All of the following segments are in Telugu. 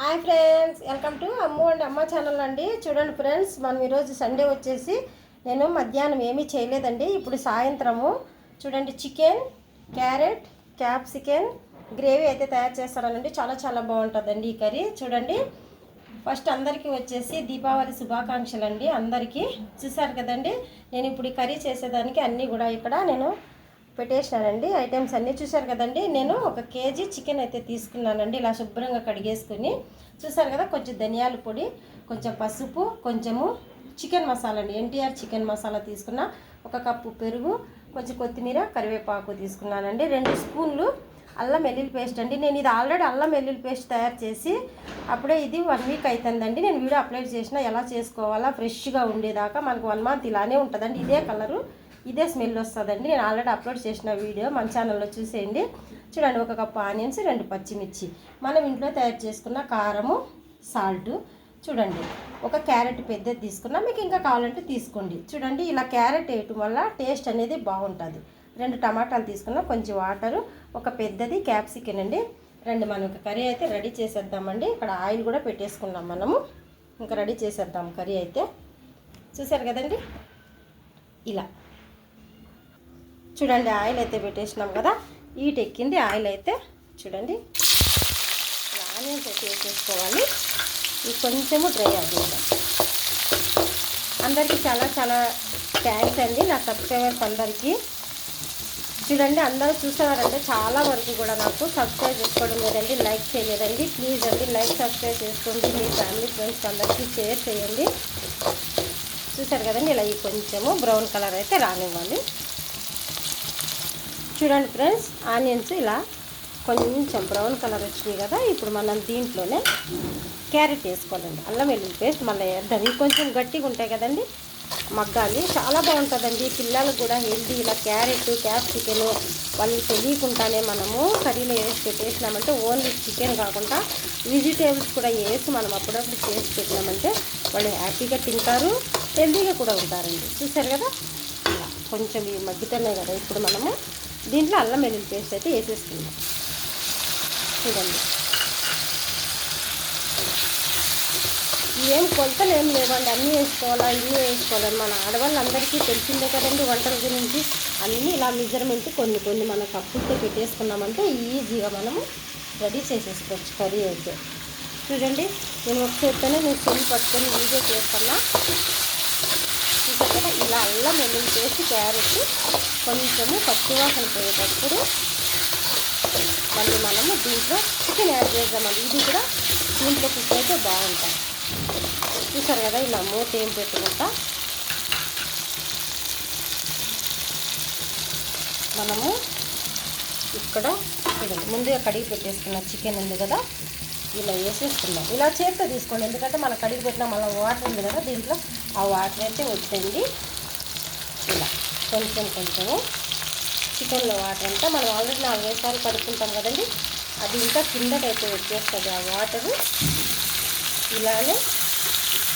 Hi friends welcome to Ammu and Amma channel అండి. చూడండి ఫ్రెండ్స్ మనం ఈరోజు సండే వచ్చేసి నేను మధ్యాహ్నం ఏమీ చేయలేదండి. ఇప్పుడు సాయంత్రము. చూడండి చికెన్ క్యారెట్ క్యాప్సికన్ గ్రేవీ అయితే తయారు చేస్తానండి చాలా చాలా బాగుంటుందండి ఈ కర్రీ. చూడండి ఫస్ట్ అందరికీ వచ్చేసి దీపావళి శుభాకాంక్షలు అండి అందరికీ. చూసారు కదండి నేను ఇప్పుడు ఈ కర్రీ చేసేదానికి అన్నీ కూడా ఇక్కడ నేను పెట్టేసినారండి. ఐటమ్స్ అన్నీ చూసారు కదండి. నేను ఒక కేజీ చికెన్ అయితే తీసుకున్నానండి. ఇలా శుభ్రంగా కడిగేసుకుని చూసారు కదా కొంచెం ధనియాల పొడి కొంచెం పసుపు కొంచెము చికెన్ మసాలా అండి. ఎన్టీఆర్ చికెన్ మసాలా తీసుకున్న ఒక కప్పు పెరుగు కొంచెం కొత్తిమీర కరివేపాకు తీసుకున్నానండి. రెండు స్పూన్లు అల్లం వెల్లుల్లి పేస్ట్ అండి. నేను ఇది ఆల్రెడీ అల్లం వెల్లుల్లి పేస్ట్ తయారు చేసి అప్పుడే ఇది వన్ వీక్ అవుతుందండి నేను వీడియో అప్లోడ్ చేసిన ఎలా చేసుకోవాలా ఫ్రెష్గా ఉండేదాకా మనకు వన్ మంత్ ఇలానే ఉంటుందండి. ఇదే కలరు. ఇదే స్మెల్ వస్తుందండి. నేను ఆల్రెడీ అప్లోడ్ చేసిన వీడియో మన ఛానల్లో చూసేయండి. చూడండి ఒక కప్పు ఆనియన్స్ రెండు పచ్చిమిర్చి. మనం ఇంట్లో తయారు చేసుకున్న కారము సాల్ట్ చూడండి ఒక క్యారెట్ పెద్దది తీసుకున్నా మీకు ఇంకా కావాలంటే తీసుకోండి. చూడండి ఇలా క్యారెట్ వేయటం వల్ల టేస్ట్ అనేది బాగుంటుంది. రెండు టమాటాలు తీసుకున్నా కొంచెం వాటరు ఒక పెద్దది క్యాప్సికన్ అండి. రెండు మనం ఒక కర్రీ అయితే రెడీ చేసేద్దామండి. ఇక్కడ ఆయిల్ కూడా పెట్టేసుకున్నాం మనము. ఇంకా రెడీ చేసేద్దాం కర్రీ అయితే. చూసారు కదండి? ఇలా. చూడండి ఆయిల్ అయితే పెట్టేసినాం కదా ఈట్ ఎక్కింది ఆయిల్ అయితే చూడండి. ఆనియన్స్ అయితే వేసేసుకోవాలి. ఇది కొంచెము డ్రై అవ్వాలి. అందరికీ చాలా చాలా థ్యాంక్స్ అండి నా సబ్స్క్రైబర్స్ అందరికీ. చూడండి అందరూ చూసేవారంటే చాలా వరకు కూడా నాకు సబ్స్క్రైబ్ చేసుకోవడం లేదండి లైక్ చేయలేదండి. ప్లీజ్ అండి లైక్ సబ్స్క్రైబ్ చేసుకోండి. మీ ఫ్యామిలీ ఫ్రెండ్స్ అందరికీ షేర్ చేయండి. చూసారు కదండి ఇలా ఈ కొంచెము బ్రౌన్ కలర్ అయితే రానివ్వాలి. చూడండి ఫ్రెండ్స్ ఆనియన్స్ ఇలా కొంచెం బ్రౌన్ కలర్ వచ్చినాయి కదా ఇప్పుడు మనం దీంట్లోనే క్యారెట్ వేసుకోవాలండి. అల్లం వెల్లుల్లి పేస్ట్ మళ్ళీ వేద్దాం. ఇవి కొంచెం గట్టిగా ఉంటాయి కదండి మగ్గాలి. చాలా బాగుంటుందండి. పిల్లలు కూడా హెల్దీ ఇలా క్యారెట్ క్యాప్సికన్ వాళ్ళకి తెలియకుండానే మనము కర్రీలో వేసి పెట్టేసినామంటే ఓన్లీ చికెన్ కాకుండా వెజిటేబుల్స్ కూడా వేసి మనం అప్పుడప్పుడు చేసి పెట్టినామంటే వాళ్ళు హ్యాపీగా తింటారు హెల్దీగా కూడా ఉంటారండి. చూసారు కదా? కొంచెం ఇవి మగ్గుతున్నాయి కదా ఇప్పుడు మనము దీంట్లో అల్లం వెల్లుల్లి పేస్ట్ అయితే వేసేసుకుందాం చూడండి. ఏం కొలతలు ఏం లేవండి అన్నీ వేసుకోవాలా ఇన్ని వేసుకోవాలని మన ఆడవాళ్ళందరికీ తెలిసిందే కదండి వంటల గురించి. అన్నీ ఇలా మెజర్మెంట్ కొన్ని కొన్ని మన కప్పులతో పెట్టేసుకున్నామంటే ఈజీగా మనము రెడీ చేసేసుకోవచ్చు కర్రీ అయితే. చూడండి నేను ఒక చేత్తోనే నేను చెల్లి పట్టుకొని వీడియో చేస్తున్నా. చూసారు ఇలా అల్లం వెల్లుల్లి చేసి క్యారెట్ కొంచెము పచ్చివాసన పోయేటప్పుడు మళ్ళీ మనము దీంట్లో చికెన్ యాడ్ చేద్దామండి. ఇది కూడా దీంట్లో కుక్ అయితే బాగుంటుంది. చూసారు కదా ఇలా మూత ఏం పెట్టుకుంటా? మనము ఇక్కడ చూడండి ముందుగా కడిగి పెట్టేసుకున్న చికెన్ ఉంది కదా ఇలా వేసేసుకుందాం. ఇలా చేతితో తీసుకోండి ఎందుకంటే మనం కడిగి పెట్టిన మళ్ళీ వాటర్ ఉంది కదా దీంట్లో ఆ వాటర్ అయితే వచ్చింది కొంచెం కొంచెము చికెన్లో వాటర్ అంతా మనం ఆల్రెడీ నాలుగైదు సార్లు కడుక్కుంటాం కదండి. అది ఇంకా కిందకైతే వచ్చేస్తుంది ఆ వాటరు. ఇలానే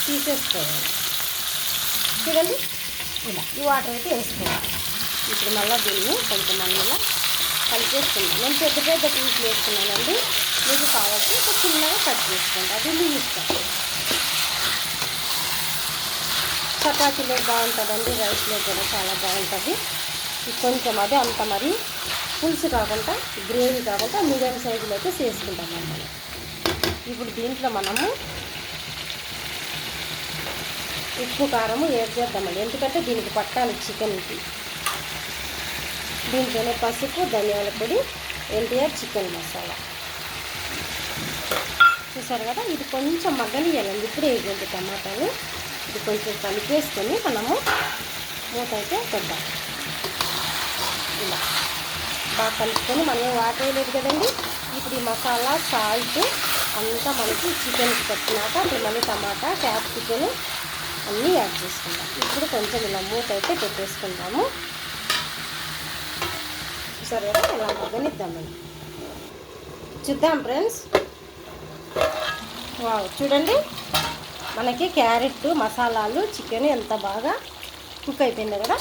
తీసేసుకోవాలి. చూడండి ఇలా ఈ వాటర్ అయితే వేసుకోవాలి. ఇప్పుడు మళ్ళీ దీన్ని కొంచెం మళ్ళీ కలిపేసుకున్నాను నేను పెద్ద పెద్ద పీసులు వేసుకున్నానండి. మీకు కావాల్సి ఒక చిన్నగా కట్ చేసుకోండి. అది మీ ఇష్టం. చపాతీలో బాగుంటుందండి రైస్లో కూడా చాలా బాగుంటుంది. కొంచెం అదే అంత మరి పులుసు కాకుండా గ్రేవీ కాకుండా మీడియం సైజులో అయితే చేసుకుంటాం మనం ఇప్పుడు దీంట్లో మనము ఉప్పు కారము ఏడ్ చేద్దామండి. ఎందుకంటే దీనికి పట్టాలి చికెన్కి దీంట్లోనే పసుపు ధనియాల పొడి ఎన్టీఆర్ చికెన్ మసాలా. చూసారు కదా? ఇది కొంచెం మగ్గనియాలండి ఇప్పుడే ఇవ్వండి టమాటాలు. ఇది కొంచెం కలిపేసుకొని మనము మూత అయితే పెద్దాం ఇలా. బాగా కలుపుకొని మనం వాటర్ వేయలేదు కదండి? ఇప్పుడు ఈ మసాలా సాల్ట్ అంతా మనకి చికెన్కి పెట్టినాక ఇప్పుడు మళ్ళీ టమాటా క్యాప్సికన్ అన్నీ యాడ్ చేసుకుందాం. ఇప్పుడు కొంచెం ఇలా మూత అయితే పెట్టేసుకుందాము. సరే ఇలా మగ్గనిద్దామండి చూద్దాం ఫ్రెండ్స్. వావ్ చూడండి. మనకి క్యారెట్ మసాలాలు చికెన్ ఎంత బాగా కుక్ అయిపోయింది కదా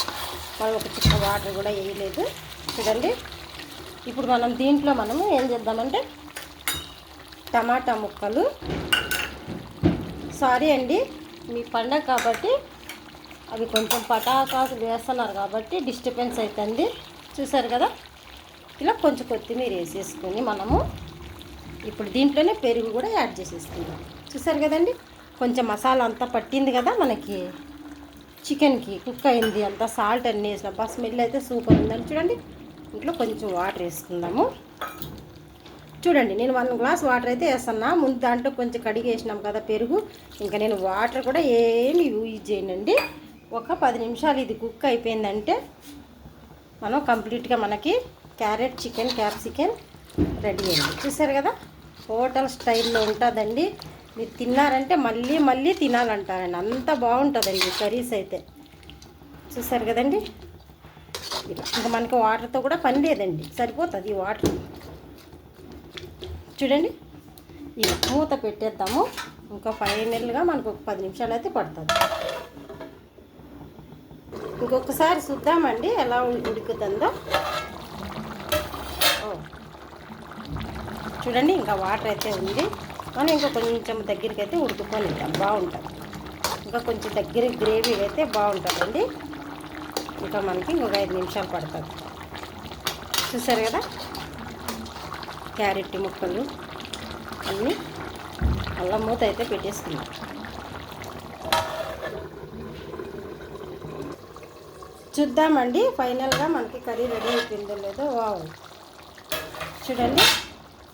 మనం ఒక చిన్న వాటర్ కూడా వేయలేదు. చూడండి. ఇప్పుడు మనం దీంట్లో మనము ఏం చేద్దామంటే టమాటా ముక్కలు. సారీ అండి మీ పండగ కాబట్టి అవి కొంచెం పటాకాసు వేస్తున్నారు కాబట్టి డిస్టర్బెన్స్ అవుతుంది చూసారు కదా? ఇలా కొంచెం కొత్తిమీర వేసేసుకొని మనము ఇప్పుడు దీంట్లోనే పెరుగు కూడా యాడ్ చేసేసుకుందాం. చూసారు కదండి? కొంచెం మసాలా అంతా పట్టింది కదా మనకి. చికెన్కి కుక్ అయింది అంతా సాల్ట్ అన్నీ వేసిన. బా స్మెల్ అయితే సూపర్ ఉందని చూడండి ఇంట్లో కొంచెం వాటర్ వేసుకుందాము. చూడండి నేను వన్ గ్లాస్ వాటర్ అయితే వేస్తున్నా. ముందు దాంట్లో కొంచెం కడిగి వేసినాం కదా పెరుగు. ఇంకా నేను వాటర్ కూడా ఏమి యూజ్ చేయనండి. ఒక పది నిమిషాలు ఇది కుక్ అయిపోయిందంటే మనం కంప్లీట్గా మనకి క్యారెట్ చికెన్ క్యాప్సికన్ రెడీ అయింది. చూసారు కదా? హోటల్ స్టైల్లో ఉంటుందండి. మీరు తిన్నారంటే మళ్ళీ మళ్ళీ తినాలంటారండి. అంత బాగుంటుందండి కర్రీస్ అయితే. చూసారు కదండి? ఇలా. ఇంకా మనకి వాటర్తో కూడా పని లేదండి. సరిపోతుంది ఈ వాటర్. చూడండి. ఇలా మూత పెట్టేద్దాము. ఇంకా ఫైనల్గా మనకు ఒక పది నిమిషాలు అయితే పడుతుంది. ఇంకొకసారి చూద్దామండి ఎలా ఉడుకుతుందో. చూడండి ఇంకా వాటర్ అయితే ఉంది. మనం ఇంకా కొంచెం దగ్గరికి అయితే ఉడుకుకొని ఇద్దాం బాగుంటుంది. ఇంకా కొంచెం దగ్గర గ్రేవీ అయితే బాగుంటుందండి. ఇంకా మనకి ఇంకొక ఐదు నిమిషాలు పడుతుంది. చూసారు కదా? క్యారెట్ ముక్కలు అన్నీ అల్లం మూత అయితే పెట్టేసుకున్నాం. చూద్దామండి. ఫైనల్గా మనకి కర్రీ రెడీ అయిపోయిందో లేదో? వావ్. చూడండి.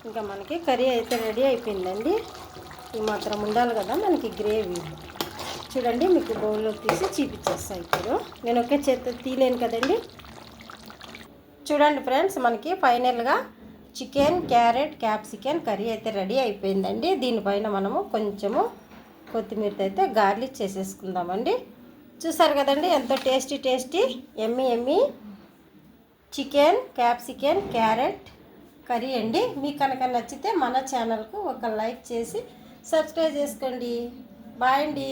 ఇంకా మనకి కర్రీ అయితే రెడీ అయిపోయిందండి. ఈ మాత్రం ఉండాలి కదా మనకి గ్రేవీ. చూడండి మీకు బౌల్లో తీసి చూపించేస్తాను ఇప్పుడు. నేను ఒకే చేత తీలేను కదండి. చూడండి ఫ్రెండ్స్ మనకి ఫైనల్గా చికెన్ క్యారెట్ క్యాప్సికన్ కర్రీ అయితే రెడీ అయిపోయిందండి. దీనిపైన మనము కొంచెము కొత్తిమీర అయితే గార్లిక్ చేసేసుకుందామండి. చూసారు కదండి ఎంతో tasty tasty yummy yummy. Chicken capsicum carrot curry అండి. మీకు కనుక నచ్చితే మన ఛానల్కు ఒక లైక్ చేసి సబ్స్క్రైబ్ చేసుకోండి. బాయ్ అండి.